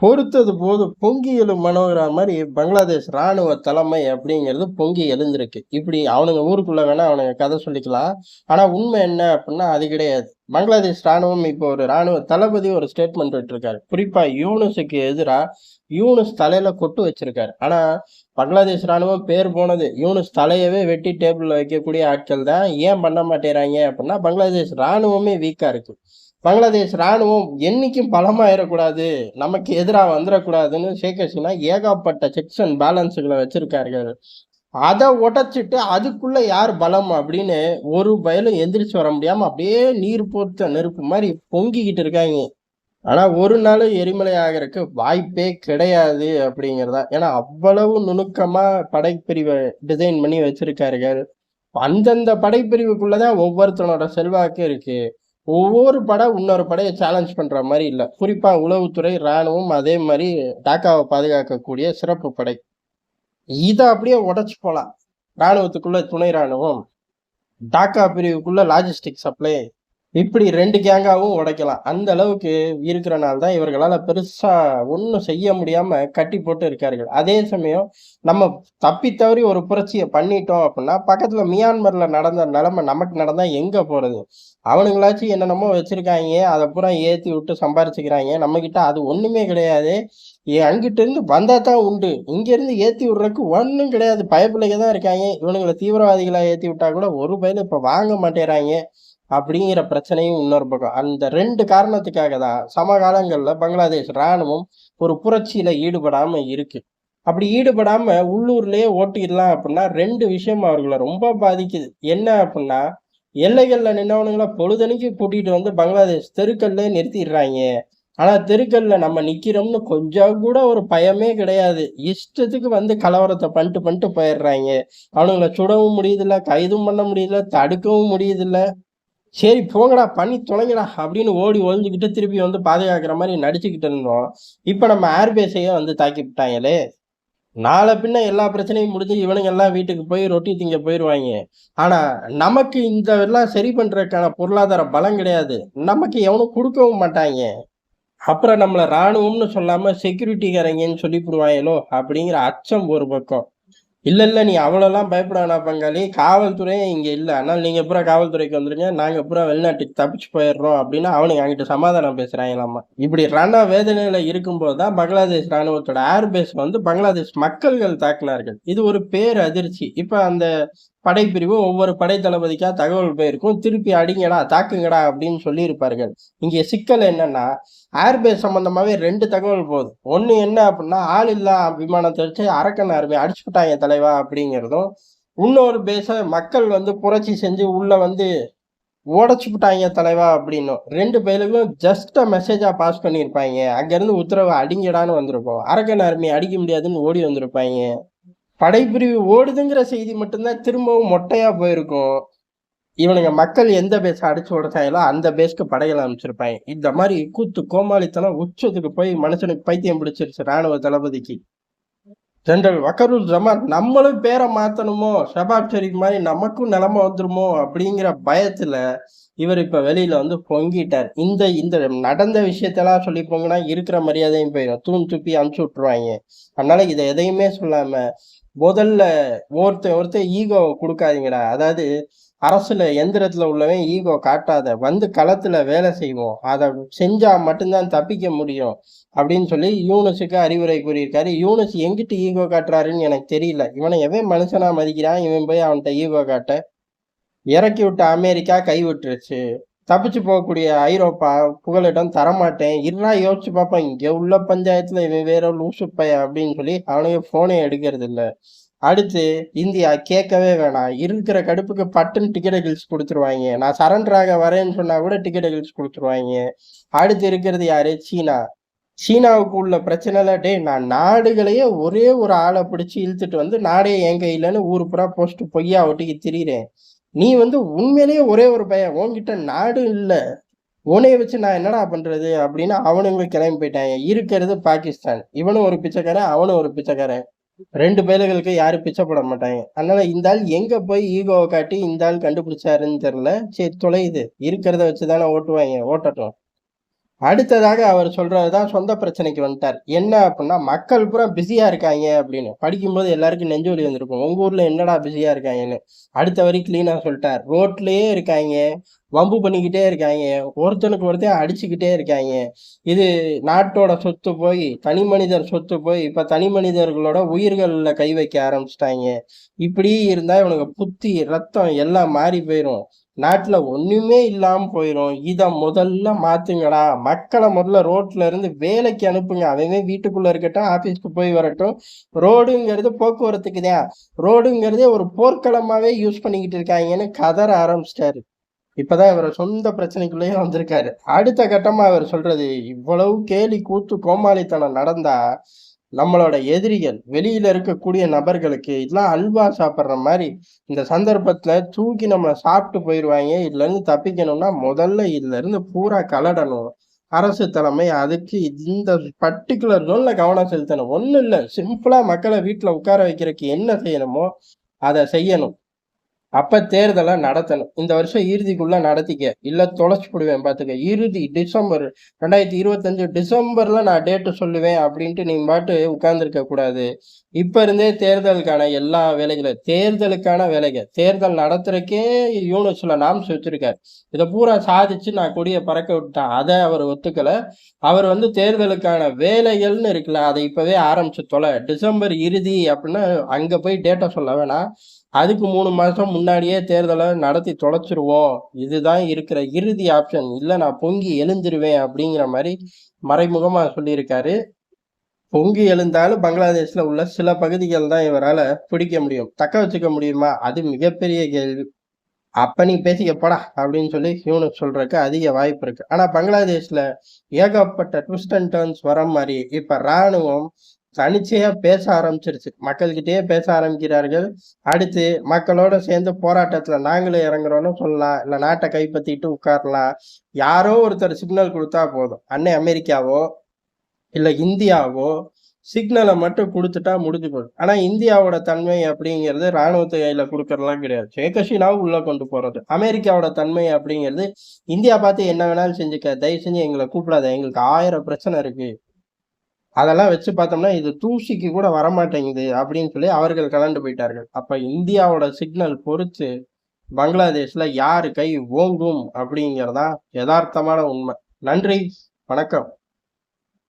பொறுத்தது போது பொங்கி எழும் மனோகரா மாதிரி பங்களாதேஷ் ராணுவ தலைமை அப்படிங்கிறது பொங்கி எழுந்திருக்கு. இப்படி அவனுங்க ஊருக்குள்ள வேணா அவனுங்க கதை சொல்லிக்கலாம். ஆனா உண்மை என்ன அப்படின்னா அது கிடையாது. பங்களாதேஷ் ராணுவம் இப்போ ஒரு ராணுவ தளபதி ஒரு ஸ்டேட்மெண்ட் விட்டுருக்காரு. குறிப்பா யூனுஸுக்கு எதிராக யூனுஸ் தலையில கொட்டு வச்சிருக்காரு. ஆனா பங்களாதேஷ் ராணுவம் பேர் போனது யூனுஸ் தலையவே வெட்டி டேபிள்ல வைக்கக்கூடிய ஆட்கள் தான். ஏன் பண்ண மாட்டேறாங்க அப்படின்னா பங்களாதேஷ் ராணுவமே வீக்கா இருக்கு. பங்களாதேஷ் ராணுவம் என்றைக்கும் பலமாயிடக்கூடாது நமக்கு எதிராக வந்துடக்கூடாதுன்னு ஷேக் ஹசீனா ஏகப்பட்ட செக்ஸ் அண்ட் பேலன்ஸுகளை வச்சிருக்கார்கள். அதை உடைச்சிட்டு அதுக்குள்ள யார் பலம் அப்படின்னு ஒரு பயலும் எந்திரிச்சு வர முடியாம அப்படியே நீர் போர்த்த நெருப்பு மாதிரி பொங்கிக்கிட்டு இருக்காங்க. ஆனா ஒரு நாள் எரிமலை ஆகிறதுக்கு வாய்ப்பே கிடையாது அப்படிங்கிறதா. ஏன்னா அவ்வளவு நுணுக்கமா படைப்பிரிவை டிசைன் பண்ணி வச்சிருக்கார்கள். அந்தந்த படைப்பிரிவுக்குள்ளதான் ஒவ்வொருத்தனோட செல்வாக்கு இருக்கு. ஒவ்வொரு படம் இன்னொரு படையை சேலஞ்ச் பண்ற மாதிரி இல்லை. குறிப்பா உளவுத்துறை ராணுவம் அதே மாதிரி டாக்காவை பாதுகாக்கக்கூடிய சிறப்பு படை. இதை அப்படியே உடச்சு போலாம். ராணுவத்துக்குள்ள துணை ராணுவம் டாக்கா பிரிவுக்குள்ள லாஜிஸ்டிக் சப்ளை இப்படி ரெண்டு கேங்காவும் உடைக்கலாம். அந்த அளவுக்கு இருக்கிறனால தான் இவர்களால் பெருசா ஒன்றும் செய்ய முடியாம கட்டி போட்டு இருக்கார்கள். அதே சமயம் நம்ம தப்பி தவறி ஒரு புரட்சியை பண்ணிட்டோம் அப்படின்னா பக்கத்துல மியான்மர்ல நடந்த நிலைமை நமக்கு நடந்தா எங்க போறது? அவனுங்களாச்சும் என்னென்னமோ வச்சிருக்காங்க. அதை பூரா ஏற்றி விட்டு சம்பாரிச்சுக்கிறாங்க. நம்ம கிட்ட அது ஒண்ணுமே கிடையாது. ஏ அங்கிட்ட இருந்து வந்தா தான் உண்டு. இங்கேருந்து ஏற்றி விடுறதுக்கு ஒன்றும் கிடையாது. பயப்பிள்ளைங்க தான் இருக்காங்க. இவனுங்களை தீவிரவாதிகளாக ஏற்றி விட்டா கூட ஒரு பயில இப்போ வாங்க மாட்டேறாங்க. அப்படிங்கிற பிரச்சனையும் இன்னொரு பக்கம். அந்த ரெண்டு காரணத்துக்காக தான் சமகாலங்களில் பங்களாதேஷ் ராணுவம் ஒரு புரட்சியில் ஈடுபடாமல் இருக்கு. அப்படி ஈடுபடாமல் உள்ளூர்லேயே ஓட்டிடலாம் அப்படின்னா ரெண்டு விஷயம் அவர்களை ரொம்ப பாதிக்குது. என்ன அப்படின்னா எல்லைகளில் நின்னவனுங்கள பொழுதனைக்கு கூட்டிகிட்டு வந்து பங்களாதேஷ் தெருக்கல்ல நிறுத்திடுறாங்க. ஆனால் தெருக்கல்ல நம்ம நிற்கிறோம்னு கொஞ்சம் கூட ஒரு பயமே கிடையாது. இஷ்டத்துக்கு வந்து கலவரத்தை பண்ணிட்டு பண்ணிட்டு போயிடுறாங்க. அவனுங்களை சுடவும் முடியுதில்ல கைதும் பண்ண முடியல தடுக்கவும் முடியுதில்ல. சரி போங்கடா பண்ணி தொலைங்கடா அப்படின்னு ஓடி ஒழிஞ்சுக்கிட்டு திருப்பி வந்து பாதுகாக்கிற மாதிரி நடிச்சுக்கிட்டு இருந்தோம். இப்போ நம்ம ஏர்பேஸையே வந்து தாக்கி விட்டாங்களே நாளை பின்ன எல்லா பிரச்சனையும் முடிஞ்சு இவனுங்க எல்லாம் வீட்டுக்கு போய் ரொட்டி திங்க போயிடுவாங்க ஆனா நமக்கு இந்த எல்லாம் சரி பண்றதுக்கான பொருளாதார பலம் கிடையாது. நமக்கு எவனும் கொடுக்கவும் மாட்டாங்க. அப்புறம் நம்மளை ராணுவம்னு சொல்லாம செக்யூரிட்டிக்காரங்கன்னு சொல்லிவிடுவாங்களோ அப்படிங்கிற அச்சம் ஒரு பக்கம். இல்லை இல்லை நீ அவ்வளோலாம் பயப்பட பங்காளி. காவல்துறையே இங்கே இல்லை. ஆனால் நீங்கள் பூரா காவல்துறைக்கு வந்துருங்க. நாங்கள் பூரா வெளிநாட்டுக்கு தப்பிச்சு போயிடுறோம் அப்படின்னு அவனுங்க என்கிட்ட சமாதானம் பேசுறாங்களாமா இப்படி ரண வேதனையில் இருக்கும்போது தான் பங்களாதேஷ் ராணுவத்தோட ஏர்பேஸ் வந்து பங்களாதேஷ் மக்கள்கள் தாக்கினார்கள். இது ஒரு பேர் அதிர்ச்சி இப்போ அந்த படைப்பிரிவு ஒவ்வொரு படை தளபதிக்காக தகவல் போயிருக்கும். திருப்பி அடிங்கடா தாக்குங்கடா அப்படின்னு சொல்லியிருப்பார்கள். இங்கே சிக்கல் என்னன்னா ஏர்பேஸ் சம்மந்தமாகவே ரெண்டு தகவல் போகுது ஒன்று என்ன அப்படின்னா ஆள் இல்லா விமானத்தை வச்சு அரக்கன் ஆர்மி அடிச்சுட்டாங்க தலைவா அப்படிங்கிறதும் இன்னொரு பேஸை மக்கள் வந்து புரட்சி செஞ்சு உள்ளே வந்து உடச்சு தலைவா அப்படின்னும். ரெண்டு பேருக்கும் ஜஸ்ட் மெசேஜாக பாஸ் பண்ணியிருப்பாங்க. அங்கேருந்து உத்தரவு அடிங்கடான்னு வந்திருப்போம் அரக்கன் ஆர்மி அடிக்க முடியாதுன்னு ஓடி வந்திருப்பாங்க. படைப்பிரிவு ஓடுதுங்கிற செய்தி மட்டும்தான் திரும்பவும் மொட்டையா போயிருக்கும். இவனுங்க மக்கள் எந்த பேஸ் அடிச்சு உடச்சாங்களோ அந்த பேஸ்க்கு படைகளை அமைச்சிருப்பாங்க இந்த மாதிரி கூத்து கோமாளித்தனம் உச்சத்துக்கு போய் மனுஷனுக்கு பைத்தியம் பிடிச்சிருச்சு ராணுவ தளபதிக்கு. ஜென்ரல் வக்கருல் ஜமான் நம்மளும் பேரை மாத்தணுமோ? ஷபாப் ஷெரீப் மாதிரி நமக்கும் நிலமை வந்துருமோ? அப்படிங்கிற பயத்துல இவர் இப்ப வெளியில வந்து பொங்கிட்டார். இந்த இந்த நடந்த விஷயத்தெல்லாம் சொல்லி போங்கன்னா இருக்கிற மரியாதையும் போயிடும் தூண் துப்பி அனுப்பிச்சு விட்டுருவாங்க. அதனால இதை எதையுமே சொல்லாம முதல்ல ஒருத்த ஒருத்த ஈகோ கொடுக்காதீங்கடா. அதாவது அரசுல எந்திரத்துல உள்ளவன் ஈகோ காட்டாத வந்து களத்துல வேலை செய்வோம். அதை செஞ்சா மட்டும்தான் தப்பிக்க முடியும் அப்படின்னு சொல்லி யூனஸுக்கு அறிவுரை கூறியிருக்காரு. யூனஸ் எங்கிட்ட ஈகோ காட்டுறாருன்னு எனக்கு தெரியல. இவனை எவன் மனுஷனா மதிக்கிறான்? இவன் போய் அவன்கிட்ட ஈகோ காட்ட. இறக்கி விட்ட அமெரிக்கா கைவிட்டுருச்சு. தப்பிச்சு போகக்கூடிய ஐரோப்பா புகலிடம் தரமாட்டேன். இருனா யோசிச்சு பார்ப்பேன் இங்கே உள்ள பஞ்சாயத்தில் இவன் வேற லூசு பையன் அப்படின்னு சொல்லி அவனுக்கு ஃபோனே எடுக்கிறது இல்லை. அடுத்து இந்தியா கேட்கவே வேணாம். இருக்கிற கடுப்புக்கு பட்டுன்னு டிக்கெட் கில்ஸ் கொடுத்துருவாங்க. நான் சரண்டர் ஆக வரேன்னு சொன்னா கூட டிக்கெட் கில்ஸ் கொடுத்துருவாங்க. அடுத்து இருக்கிறது யாரு? சீனா. சீனாவுக்கு உள்ள பிரச்சனைல டே நான் நாடுகளையே ஒரே ஒரு ஆளை பிடிச்சி இழுத்துட்டு வந்து நாடே என் கையிலன்னு ஊர் பூரா போஸ்ட் பொய்யா ஒட்டிக்கு திரியிறேன். நீ வந்து உண்மையிலேயே ஒரே ஒரு பையன் உன்கிட்ட நாடு இல்லை. உனைய வச்சு நான் என்னடா பண்றது அப்படின்னு அவனுங்க கிளம்பி போயிட்டாங்க. இருக்கிறது பாகிஸ்தான். இவனும் ஒரு பிச்சைக்காரன் அவனும் ஒரு பிச்சைக்காரன். ரெண்டு பயல்களுக்கு யாரும் பிச்சை போட மாட்டாங்க. அதனால இந்த ஆள் எங்க போய் ஈகோவை காட்டி இந்த ஆள் கண்டுபிடிச்சாருன்னு தெரியல. சரி தொலையுது இருக்கிறத வச்சுதானே ஓட்டுவாங்க. ஓட்டட்டும். அடுத்ததாக அவர் சொல்றதுதான் சொந்த பிரச்சனைக்கு வந்துட்டார். என்ன அப்படின்னா மக்கள் பூரா பிஸியா இருக்காங்க அப்படின்னு படிக்கும்போது எல்லாருக்கும் நெஞ்சு வலி வந்திருக்கும். உங்க ஊர்ல என்னடா பிஸியா இருக்காங்கன்னு அடுத்த வரி கிளீனா சொல்லிட்டார். ரோட்லயே இருக்காங்க வம்பு பண்ணிக்கிட்டே இருக்காங்க ஒருத்தனுக்கு ஒருத்தன் அடிச்சுக்கிட்டே இருக்காங்க இது நாட்டோட சொத்து போய் தனி மனிதர் சொத்து போய் இப்ப தனி மனிதர்களோட உயிர்களில் கை வைக்க ஆரம்பிச்சிட்டாங்க இப்படி இருந்தா இவனுக்கு புத்தி ரத்தம் எல்லாம் மாறி போயிடும் நாட்டில் ஒன்றுமே இல்லாமல் போயிடும் இதை முதல்ல மாற்றுங்கடா மக்களை முதல்ல ரோட்டில் இருந்து வேலைக்கு அனுப்புங்க. அவன் வீட்டுக்குள்ளே இருக்கட்டும் ஆஃபீஸ்க்கு போய் வரட்டும். ரோடுங்கிறது போக்குவரத்துக்கு தான். ரோடுங்கிறதே ஒரு போர்க்களமாகவே யூஸ் பண்ணிக்கிட்டு இருக்காங்கன்னு கதற ஆரம்பிச்சிட்டாரு. இப்பதான் இவர் சொந்த பிரச்சனைக்குள்ளேயே வந்திருக்காரு. அடுத்த கட்டமாக அவர் சொல்கிறது இவ்வளவு கேலி கூத்து கோமாளித்தனம் நடந்தால் நம்மளோட எதிரிகள் வெளியில இருக்கக்கூடிய நபர்களுக்கு இதெல்லாம் அல்வா சாப்பிட்ற மாதிரி இந்த சந்தர்ப்பத்துல தூக்கி நம்மளை சாப்பிட்டு போயிடுவாங்க. இதுல இருந்து தப்பிக்கணும்னா முதல்ல இதுல இருந்து பூரா கலடணும். அரசு தலைமை அதுக்கு இந்த பர்டிகுலர் ஜோன்ல கவனம் செலுத்தணும். ஒன்றும் இல்லை சிம்பிளா மக்களை வீட்டுல உட்கார வைக்கிறதுக்கு என்ன செய்யணுமோ அதை செய்யணும். அப்ப தேர்தலை நடத்தணும். இந்த வருஷம் இறுதிக்குள்ள நடத்திக்க. இல்ல தொலைச்சு போடுவேன் பாத்துக்க. இறுதி டிசம்பர் ரெண்டாயிரத்தி இருபத்தஞ்சு டிசம்பர்ல நான் டேட்டு சொல்லுவேன் அப்படின்ட்டு நீ பாட்டு உட்கார்ந்துருக்க கூடாது. இப்ப இருந்தே தேர்தலுக்கான எல்லா வேலைகளும் தேர்தலுக்கான வேலைகள். தேர்தல் நடத்துறக்கே யூனிவர்ஸ்ல நாம்ஸ் வச்சிருக்காரு. இதை பூரா சாதிச்சு நான் கொடியை பறக்க விட்டேன் அதை அவர் ஒத்துக்கல. அவர் வந்து தேர்தலுக்கான வேலைகள்னு இருக்குல்ல அதை இப்பவே ஆரம்பிச்சு தொலை. டிசம்பர் இறுதி அப்படின்னு அங்க போய் டேட்டா சொல்ல வேணாம். அதுக்கு மூணு மாதம் முன்னாடியே தேர்தலை நடத்தி தொலைச்சிருவோம். இதுதான் இருக்கிற இறுதி ஆப்ஷன் இல்லை நான் பொங்கி எழுந்துருவேன் அப்படிங்கிற மாதிரி மறைமுகமாக சொல்லியிருக்காரு. பொங்கி எழுந்தாலும் பங்களாதேஷில் உள்ள சில பகுதிகள் தான் இவரால் பிடிக்க முடியும். தக்க வச்சுக்க முடியுமா? அது மிகப்பெரிய கேள்வி. அப்ப நீ பேசிக்கப்படா அப்படின்னு சொல்லி யூனிட் சொல்றதுக்கு அதிக வாய்ப்பு இருக்கு. ஆனா பங்களாதேஷ்ல ஏகப்பட்ட ட்விஸ்ட் அண்ட் டர்ன்ஸ் வர மாதிரி இப்ப ராணுவம் தனிச்சையா பேச ஆரம்பிச்சிருச்சு. மக்கள்கிட்டயே பேச ஆரம்பிக்கிறார்கள். அடுத்து மக்களோட சேர்ந்து போராட்டத்துல நாங்களும் இறங்குறோம்னு சொல்லலாம். இல்ல நாட்டை கைப்பற்றிட்டு உட்காரலாம். யாரோ ஒருத்தர் சிக்னல் கொடுத்தா போதும். அன்னை அமெரிக்காவோ இல்ல இந்தியாவோ சிக்னலை மட்டும் கொடுத்துட்டா முடிஞ்சு போகுது ஆனா இந்தியாவோட தன்மை அப்படிங்கிறது ராணுவத்து கையில கொடுக்கறதுலாம் கிடையாது. ஷேக் உள்ள கொண்டு போறது. அமெரிக்காவோட தன்மை அப்படிங்கிறது இந்தியா பார்த்து என்ன வேணாலும் செஞ்சுக்க. தயவு செஞ்சு எங்களை கூப்பிடாத. எங்களுக்கு ஆயிரம் பிரச்சனை இருக்கு. அதெல்லாம் வச்சு பார்த்தோம்னா இது தூசிக்கு கூட வரமாட்டேங்குது அப்படின்னு சொல்லி அவர்கள் கலந்து போயிட்டார்கள். அப்போ இந்தியாவோட சிக்னல் பொறுத்து பங்களாதேஷில் யாரு கை ஓங்கும் அப்படிங்கிறதா யதார்த்தமான உண்மை. நன்றி வணக்கம்.